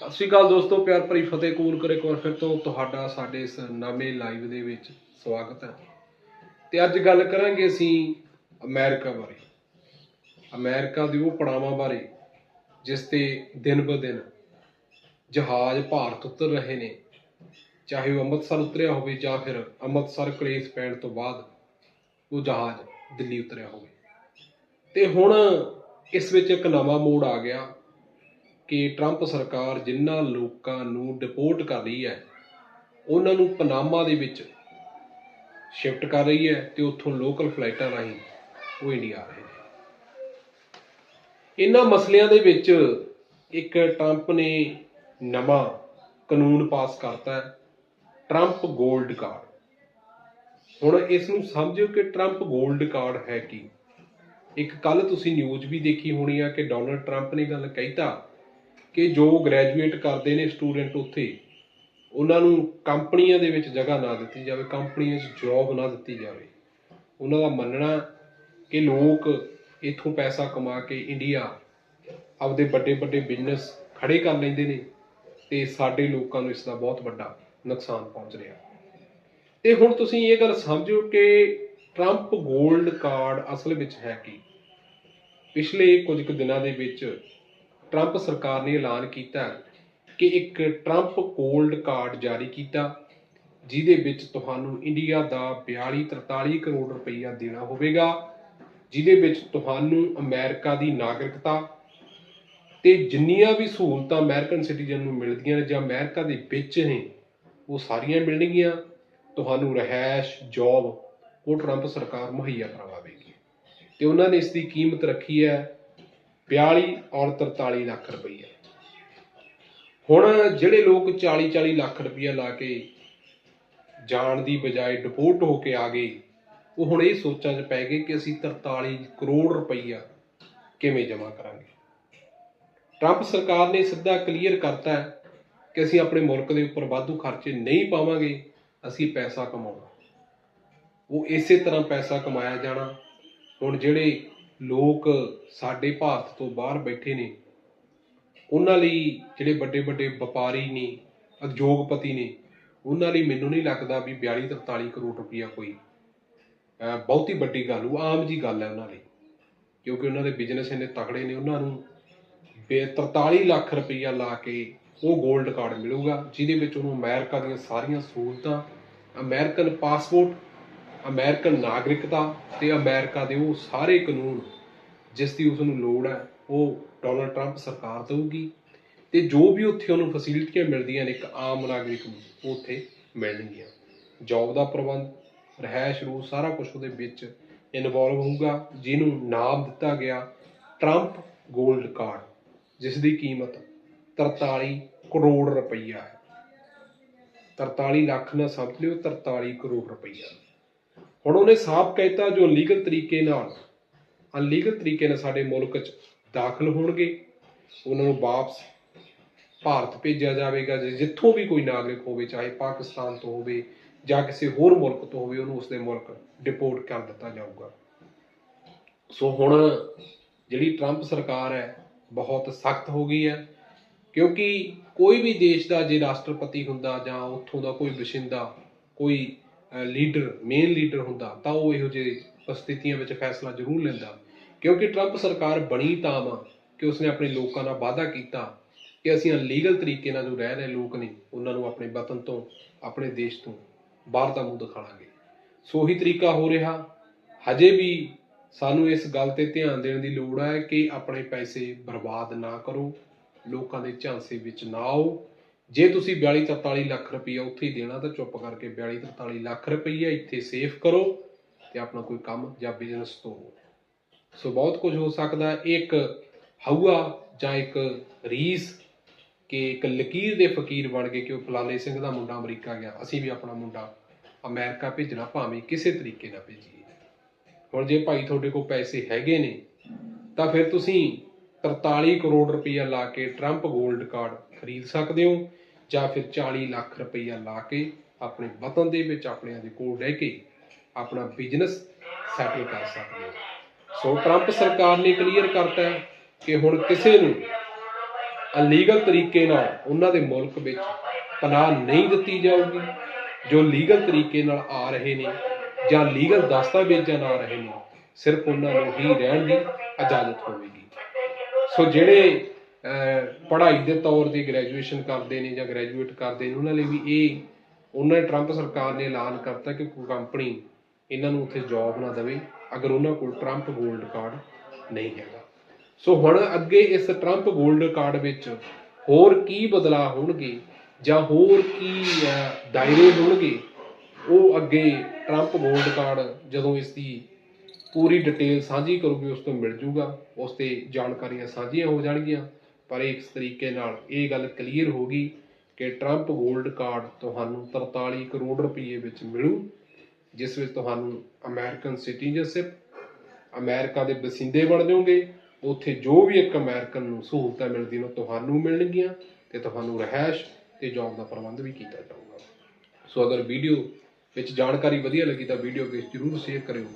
ਸਤਿ ਸ਼੍ਰੀ ਅਕਾਲ ਦੋਸਤੋ, ਪਿਆਰ ਭਰੀ ਫਤਿਹ ਕਬੂਲ ਕਰੇ ਇੱਕ ਵਾਰ ਫਿਰ ਤੋਂ ਤੁਹਾਡਾ ਸਾਡੇ ਇਸ ਨਵੇਂ ਲਾਈਵ ਦੇ ਵਿੱਚ ਸਵਾਗਤ ਹੈ। ਤੇ ਅੱਜ ਗੱਲ ਕਰਾਂਗੇ ਅਸੀਂ ਅਮਰੀਕਾ ਬਾਰੇ। ਅਮਰੀਕਾ ਦੇ ਉਹ ਪੜਾਵਾਂ ਬਾਰੇ, ਜਿਸ ਤੇ ਦਿਨ ਬ ਦਿਨ ਜਹਾਜ਼ ਭਾਰਤ ਉਤਰ ਰਹੇ ਨੇ। ਚਾਹੇ ਉਹ ਅੰਮ੍ਰਿਤਸਰ ਉਤਰਿਆ ਹੋਵੇ ਜਾਂ ਫਿਰ ਅੰਮ੍ਰਿਤਸਰ ਕਲੇਸ਼ ਪੈਣ ਤੋਂ ਬਾਅਦ ਉਹ ਜਹਾਜ਼ ਦਿੱਲੀ ਉਤਰਿਆ ਹੋਵੇ। ਤੇ ਹੁਣ ਇਸ ਵਿੱਚ ਇੱਕ ਨਵਾਂ ਮੋੜ ਆ ਗਿਆ। ਕਿ ਟਰੰਪ ਸਰਕਾਰ ਜਿਨ੍ਹਾਂ ਲੋਕਾਂ ਨੂੰ ਡਿਪੋਰਟ ਕਰ ਰਹੀ ਹੈ, ਉਹਨਾਂ ਨੂੰ ਪਨਾਮਾ ਦੇ ਵਿੱਚ ਸ਼ਿਫਟ ਕਰ ਰਹੀ ਹੈ ਤੇ ਉੱਥੋਂ ਲੋਕਲ ਫਲਾਈਟਾਂ ਰਾਹੀਂ ਉਹ ਇੰਡੀਆ ਆ ਰਹੇ ਨੇ। ਇਹਨਾਂ ਮਸਲਿਆਂ ਦੇ ਵਿੱਚ ਇੱਕ ਟਰੰਪ ਨੇ ਨਵਾਂ ਕਾਨੂੰਨ ਪਾਸ ਕਰਤਾ ਹੈ ਟਰੰਪ 골ਡ ਕਾਰਡ ਹੁਣ ਇਸ ਨੂੰ ਸਮਝਿਓ ਕਿ ਟਰੰਪ 골ਡ ਕਾਰਡ ਹੈ ਕੀ। ਇੱਕ ਕੱਲ ਤੁਸੀਂ ਨਿਊਜ਼ ਵੀ ਦੇਖੀ ਹੋਣੀ ਆ ਕਿ ਡੋਨਲਡ ਟਰੰਪ ਨੇ ਗੱਲ ਕਹਿਤਾ ਕਿ ਜੋ ਗ੍ਰੈਜੂਏਟ ਕਰਦੇ ਨੇ ਸਟੂਡੈਂਟ ਉੱਥੇ, ਉਹਨਾਂ ਨੂੰ ਕੰਪਨੀਆਂ ਦੇ ਵਿੱਚ ਜਗ੍ਹਾ ਨਾ ਦਿੱਤੀ ਜਾਵੇ, ਕੰਪਨੀਆਂ 'ਚ ਜੌਬ ਨਾ ਦਿੱਤੀ ਜਾਵੇ। ਉਹਨਾਂ ਦਾ ਮੰਨਣਾ ਕਿ ਲੋਕ ਇੱਥੋਂ ਪੈਸਾ ਕਮਾ ਕੇ ਇੰਡੀਆ ਆਪਦੇ ਵੱਡੇ ਵੱਡੇ ਬਿਜ਼ਨਸ ਖੜੇ ਕਰ ਲੈਂਦੇ ਨੇ ਤੇ ਸਾਡੇ ਲੋਕਾਂ ਨੂੰ ਇਸ ਦਾ ਬਹੁਤ ਵੱਡਾ ਨੁਕਸਾਨ ਪਹੁੰਚ ਰਿਹਾ। ਤੇ ਹੁਣ ਤੁਸੀਂ ਇਹ ਗੱਲ ਸਮਝੋ ਕਿ ਟਰੰਪ 골ਡ ਕਾਰਡ ਅਸਲ ਵਿੱਚ ਹੈ ਕੀ? ਪਿਛਲੇ ਕੁਝ ਕੁ ਦਿਨਾਂ ਦੇ ਵਿੱਚ ਟਰੰਪ ਸਰਕਾਰ ਨੇ ਐਲਾਨ ਕੀਤਾ ਕਿ ਇੱਕ ਟਰੰਪ ਗੋਲਡ ਕਾਰਡ ਜਾਰੀ ਕੀਤਾ, ਜਿਹਦੇ ਵਿੱਚ ਤੁਹਾਨੂੰ ਇੰਡੀਆ ਦਾ 42 43 ਕਰੋੜ ਰੁਪਈਆ ਦੇਣਾ ਹੋਵੇਗਾ, ਜਿਹਦੇ ਵਿੱਚ ਤੁਹਾਨੂੰ ਅਮਰੀਕਾ ਦੀ ਨਾਗਰਿਕਤਾ ਤੇ ਜਿੰਨੀਆਂ ਵੀ ਸਹੂਲਤਾਂ ਅਮਰੀਕਨ ਸਿਟੀਜ਼ਨ ਨੂੰ ਮਿਲਦੀਆਂ ਨੇ ਜਾਂ ਅਮਰੀਕਾ ਦੇ ਵਿੱਚ ਨੇ, ਉਹ ਸਾਰੀਆਂ ਮਿਲਣਗੀਆਂ। ਤੁਹਾਨੂੰ ਰਹਿائش ਜੌਬ ਉਹ ਟਰੰਪ ਸਰਕਾਰ ਮੁਹੱਈਆ ਕਰਵਾਵੇਗੀ। ਤੇ ਉਹਨਾਂ ਨੇ ਇਸ ਦੀ ਕੀਮਤ ਰੱਖੀ ਹੈ 42 ਔਰ 43 ਲੱਖ ਰੁਪਈਆ। ਹੁਣ ਜਿਹੜੇ ਲੋਕ 40 40 ਲੱਖ ਰੁਪਈਆ ਲਾ ਕੇ ਜਾਣ ਦੀ ਬਜਾਏ ਡਿਪੋਰਟ ਹੋ ਕੇ ਆ ਗਏ, ਉਹ ਹੁਣ ਇਹ ਸੋਚਾਂ 'ਚ ਪੈ ਗਏ ਕਿ ਅਸੀਂ 43 ਕਰੋੜ ਰੁਪਈਆ ਕਿਵੇਂ ਜਮ੍ਹਾਂ ਕਰਾਂਗੇ। ਟਰੰਪ ਸਰਕਾਰ ਨੇ ਸਿੱਧਾ ਕਲੀਅਰ ਕਰਤਾ ਕਿ ਅਸੀਂ ਆਪਣੇ ਮੁਲਕ ਦੇ ਉੱਪਰ ਵਾਧੂ ਖਰਚੇ ਨਹੀਂ ਪਾਵਾਂਗੇ, ਅਸੀਂ ਪੈਸਾ ਕਮਾਉਣਾ। ਉਹ ਇਸੇ ਤਰ੍ਹਾਂ ਪੈਸਾ ਕਮਾਇਆ ਜਾਣਾ, ਹੁਣ ਜਿਹੜੇ ਲੋਕ ਸਾਡੇ ਭਾਰਤ ਤੋਂ ਬਾਹਰ ਬੈਠੇ ਨੇ। ਉਹਨਾਂ ਲਈ ਜਿਹੜੇ ਵੱਡੇ ਵੱਡੇ ਵਪਾਰੀ ਨੇ, ਉਦਯੋਗਪਤੀ ਨੇ, ਉਹਨਾਂ ਲਈ ਮੈਨੂੰ ਨਹੀਂ ਲੱਗਦਾ ਵੀ 42 43 ਕਰੋੜ ਰੁਪਈਆ ਕੋਈ ਬਹੁਤੀ ਵੱਡੀ ਗੱਲ, ਉਹ ਆਮ ਜੀ ਗੱਲ ਹੈ ਉਹਨਾਂ ਲਈ। ਕਿਉਂਕਿ ਉਹਨਾਂ ਦੇ ਬਿਜ਼ਨਸ ਇੰਨੇ ਤਕੜੇ ਨੇ, ਉਹਨਾਂ ਨੂੰ ਬੇ 43 ਲੱਖ ਰੁਪਈਆ ਲਾ ਕੇ ਉਹ 골ਡ ਕਾਰਡ ਮਿਲੂਗਾ, ਜਿਹਦੇ ਵਿੱਚ ਉਹਨੂੰ ਅਮਰੀਕਾ ਦੀਆਂ ਸਾਰੀਆਂ ਸਹੂਲਤਾਂ, ਅਮਰੀਕਨ ਪਾਸਪੋਰਟ ਅਮਰੀਕਨ ਨਾਗਰਿਕਤਾ ਤੇ ਅਮਰੀਕਾ ਦੇ ਉਹ ਸਾਰੇ ਕਾਨੂੰਨ ਜਿਸ ਦੀ ਉਸ ਨੂੰ ਲੋੜ ਹੈ, ਉਹ ਡੋਨਲਡ ਟਰੰਪ ਸਰਕਾਰ ਦੇਊਗੀ। ਤੇ ਜੋ ਵੀ ਉੱਥੇ ਉਹਨੂੰ ਫੈਸਿਲਿਟੀਆਂ ਮਿਲਦੀਆਂ ਨੇ, ਇੱਕ ਆਮ ਨਾਗਰਿਕ ਨੂੰ ਉਹ ਉੱਥੇ ਮਿਲਣਗੀਆਂ। ਜੌਬ ਦਾ ਪ੍ਰਬੰਧ ਰਹਿائش ਰੂ ਸਾਰਾ ਕੁਝ ਉਹਦੇ ਵਿੱਚ ਇਨਵੋਲਵ ਹੋਊਗਾ, ਜਿਹਨੂੰ ਨਾਮ ਦਿੱਤਾ ਗਿਆ ਟਰੰਪ 골ਡ ਕਾਰਡ, ਜਿਸ ਦੀ ਕੀਮਤ 43 ਕਰੋੜ ਰੁਪਈਆ ਹੈ। 43 ਲੱਖ ਨਾਲ ਸਮਝ ਲਿਓ 43 ਕਰੋੜ ਰੁਪਈਆ। ਹੁਣ ਉਹਨੇ ਸਾਫ਼ ਕਹਿਤਾ ਜੋ ਲੀਗਲ ਤਰੀਕੇ ਨਾਲ ਅਨਲੀਗਲ ਤਰੀਕੇ ਨਾਲ ਸਾਡੇ ਮੁਲਕ 'ਚ ਦਾਖਲ ਹੋਣਗੇ, ਉਹਨਾਂ ਨੂੰ ਵਾਪਸ ਭਾਰਤ ਭੇਜਿਆ ਜਾਵੇਗਾ ਜਿੱਥੋਂ ਵੀ ਕੋਈ ਨਾਗਰਿਕ ਹੋਵੇ, ਚਾਹੇ ਪਾਕਿਸਤਾਨ ਤੋਂ ਹੋਵੇ ਜਾਂ ਕਿਸੇ ਹੋਰ ਮੁਲਕ ਤੋਂ ਹੋਵੇ, ਉਹਨੂੰ ਉਸਦੇ ਮੁਲਕ ਡਿਪੋਰਟ ਕਰ ਦਿੱਤਾ ਜਾਊਗਾ। ਸੋ ਹੁਣ ਜਿਹੜੀ ਟਰੰਪ ਸਰਕਾਰ ਹੈ, ਬਹੁਤ ਸਖਤ ਹੋ ਗਈ ਹੈ, ਕਿਉਂਕਿ ਕੋਈ ਵੀ ਦੇਸ਼ ਦਾ ਜੇ ਰਾਸ਼ਟਰਪਤੀ ਹੁੰਦਾ ਜਾਂ ਉੱਥੋਂ ਦਾ ਕੋਈ ਵਸਿੰਦਾ ਕੋਈ ਲੀਡਰ ਮੇਨ ਲੀਡਰ ਹੁੰਦਾ, ਤਾਂ ਉਹ ਇਹੋ ਜਿਹੇ ਸਥਿਤੀਆਂ ਵਿੱਚ ਫੈਸਲਾ ਜ਼ਰੂਰ ਲੈਂਦਾ। ਕਿਉਂਕਿ ਟਰੰਪ ਸਰਕਾਰ ਬਣੀ ਤਾਂ ਵਾ ਕਿ ਉਸਨੇ ਆਪਣੇ ਲੋਕਾਂ ਨਾਲ ਵਾਅਦਾ ਕੀਤਾ ਕਿ ਅਸੀਂ ਅਨਲੀਗਲ ਤਰੀਕੇ ਨਾਲ ਜੋ ਰਹਿ ਰਹੇ ਲੋਕ ਨੇ, ਉਹਨਾਂ ਨੂੰ ਆਪਣੇ ਵਤਨ ਤੋਂ, ਆਪਣੇ ਦੇਸ਼ ਤੋਂ ਬਾਹਰ ਦਾ ਮੂੰਹ ਦਿਖਾਵਾਂਗੇ ਸੋ ਉਹੀ ਤਰੀਕਾ ਹੋ ਰਿਹਾ। ਹਜੇ ਵੀ ਸਾਨੂੰ ਇਸ ਗੱਲ ਤੇ ਧਿਆਨ ਦੇਣ ਦੀ ਲੋੜ ਹੈ ਕਿ ਆਪਣੇ ਪੈਸੇ ਬਰਬਾਦ ਨਾ ਕਰੋ, ਲੋਕਾਂ ਦੇ ਝਾਂਸੇ ਵਿੱਚ ਨਾ ਆਓ। ਜੇ ਤੁਸੀਂ 42 43 ਲੱਖ ਰੁਪਈਆ ਉੱਥੇ ਹੀ ਦੇਣਾ, ਤਾਂ ਚੁੱਪ ਕਰਕੇ 42 43 ਲੱਖ ਰੁਪਈਆ ਇੱਥੇ ਸੇਫ ਕਰੋ ਤੇ ਆਪਣਾ ਕੋਈ ਕੰਮ ਜਾਂ ਬਿਜ਼ਨਸ ਤੋਰੋ ਸੋ ਬਹੁਤ ਕੁਝ ਹੋ ਸਕਦਾ ਇੱਕ ਹਊਆ ਜਾਂ ਇੱਕ ਰੀਸ ਕਿ ਇੱਕ ਲਕੀਰ ਦੇ ਫਕੀਰ ਬਣ ਗਏ ਕਿ ਉਹ ਫਲਾਲੇ ਸਿੰਘ ਦਾ ਮੁੰਡਾ ਅਮਰੀਕਾ ਗਿਆ, ਅਸੀਂ ਵੀ ਆਪਣਾ ਮੁੰਡਾ ਅਮਰੀਕਾ ਭੇਜਣਾ, ਭਾਵੇਂ ਕਿਸੇ ਤਰੀਕੇ ਨਾਲ ਭੇਜੀਏ। ਹੁਣ ਜੇ ਭਾਈ ਤੁਹਾਡੇ ਕੋਲ ਪੈਸੇ ਹੈਗੇ ਨੇ, ਤਾਂ ਫਿਰ ਤੁਸੀਂ 43 ਕਰੋੜ ਰੁਪਈਆ ਲਾ ਕੇ ਟਰੰਪ 골ਡ ਕਾਰਡ ਖਰੀਦ ਸਕਦੇ ਹੋ। ਜਾਂ ਫਿਰ 40 ਲੱਖ ਰੁਪਈਆ ਲਾ ਕੇ ਆਪਣੇ ਵਤਨ ਦੇ ਵਿੱਚ ਆਪਣਿਆਂ ਦੇ ਕੋਲ ਰਹਿ ਕੇ ਆਪਣਾ ਬਿਜ਼ਨਸ ਸੈਟਲ ਕਰ ਸਕਦੇ ਹੋ। ਸੋ ਟਰੰਪ ਸਰਕਾਰ ਨੇ ਕਲੀਅਰ ਕਰਤਾ ਹੈ ਕਿ ਹੁਣ ਕਿਸੇ ਨੂੰ ਅਲੀਗਲ ਤਰੀਕੇ ਨਾਲ ਉਹਨਾਂ ਦੇ ਮੁਲਕ ਵਿੱਚ ਪਨਾਹ ਨਹੀਂ ਦਿੱਤੀ ਜਾਊਗੀ। ਜੋ ਲੀਗਲ ਤਰੀਕੇ ਨਾਲ ਆ ਰਹੇ ਨੇ ਜਾਂ ਲੀਗਲ ਦਸਤਾਵੇਜ਼ਾਂ ਨਾਲ ਆ ਰਹੇ ਨੇ, ਸਿਰਫ ਉਹਨਾਂ ਨੂੰ ਹੀ ਰਹਿਣ ਦੀ ਇਜਾਜ਼ਤ ਹੋਵੇਗੀ। ਸੋ ਜਿਹੜੇ ਪੜ੍ਹਾਈ ਦੇ ਤੌਰ ਤੇ ਗ੍ਰੈਜੂਏਸ਼ਨ ਕਰਦੇ ਨੇ ਜਾਂ ਗ੍ਰੈਜੂਏਟ ਕਰਦੇ ਨੇ, ਉਹਨਾਂ ਲਈ ਵੀ ਇਹ, ਉਹਨਾਂ ਨੇ ਟਰੰਪ ਸਰਕਾਰ ਨੇ ਐਲਾਨ ਕਰਤਾ ਕਿ ਕੰਪਨੀ ਇਹਨਾਂ ਨੂੰ ਉੱਥੇ ਜੋਬ ਨਾ ਦੇਵੇ, ਅਗਰ ਉਹਨਾਂ ਕੋਲ ਟਰੰਪ ਗੋਲਡ ਕਾਰਡ ਨਹੀਂ ਹੈਗਾ। ਸੋ ਹੁਣ ਅੱਗੇ ਇਸ ਟਰੰਪ ਗੋਲਡ ਕਾਰਡ ਵਿੱਚ ਹੋਰ ਕੀ ਬਦਲਾਅ ਹੋਣਗੇ ਜਾਂ ਹੋਰ ਕੀ ਦਾਇਰੇ ਹੋਣਗੇ, ਉਹ ਅੱਗੇ ਟਰੰਪ ਗੋਲਡ ਕਾਰਡ ਜਦੋਂ ਇਸ ਦੀ ਪੂਰੀ ਡਿਟੇਲ ਸਾਂਝੀ ਕਰੂਗੀ, ਉਸ ਤੋਂ ਮਿਲ ਜੂਗਾ, ਉਸ ਤੇ ਜਾਣਕਾਰੀਆਂ ਸਾਂਝੀਆਂ ਹੋ ਜਾਣਗੀਆਂ। ਪਰ ਇਸ ਤਰੀਕੇ ਨਾਲ ਇਹ ਗੱਲ ਕਲੀਅਰ ਹੋ ਗਈ ਕਿ ਟਰੰਪ ਗੋਲਡ ਕਾਰਡ ਤੁਹਾਨੂੰ 43 ਕਰੋੜ ਰੁਪਈਏ ਵਿੱਚ ਮਿਲੂ, ਜਿਸ ਵਿੱਚ ਤੁਹਾਨੂੰ ਅਮੈਰੀਕਨ ਸਿਟੀਜ਼ਨਸ਼ਿਪ ਅਮੈਰੀਕਾ ਦੇ ਵਸਿੰਦੇ ਬਣ ਜਾਓਗੇ। ਉੱਥੇ ਜੋ ਵੀ ਇੱਕ ਅਮੈਰੀਕਨ ਨੂੰ ਸਹੂਲਤਾਂ ਮਿਲਦੀਆਂ ਉਹ ਤੁਹਾਨੂੰ ਮਿਲਣਗੀਆਂ ਤੇ ਤੁਹਾਨੂੰ ਰਹਿائش ਤੇ ਜੋਬ ਦਾ ਪ੍ਰਬੰਧ ਵੀ ਕੀਤਾ ਜਾਊਗਾ। ਸੋ ਅਗਰ ਵੀਡੀਓ ਵਿੱਚ ਜਾਣਕਾਰੀ ਵਧੀਆ ਲੱਗੀ ਤਾਂ ਵੀਡੀਓ ਵਿੱਚ ਜਰੂਰ ਸ਼ੇਅਰ ਕਰਿਓ।